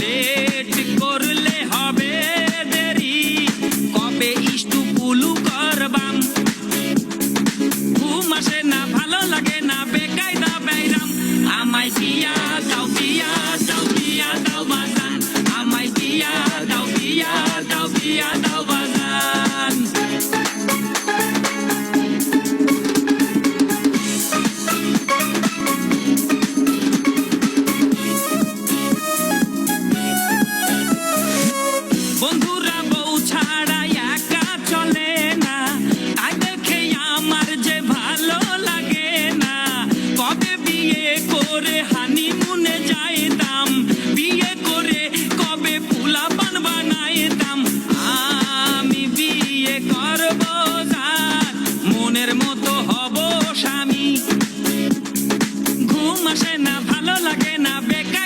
Late করলে হবে দেরি। কবে ইষ্টু পুলু করবাম? ঘুম আসে না, ভালো লাগে না, বেকায়দা বাইরাম। আমায় দিয়া দাও বিয়া দাও বিয়া দাও বাজান। আমায় দিয়া দাও বিয়া দাও বিয়া দাও। করে হানিমুনে যাইতাম। বিয়ে করে কবে ফুলা পান বানাইতাম। আমি বিয়ে করব যার মনের মতো হব স্বামী। ঘুম আসে না, ভালো লাগে না বেকায়দা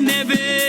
never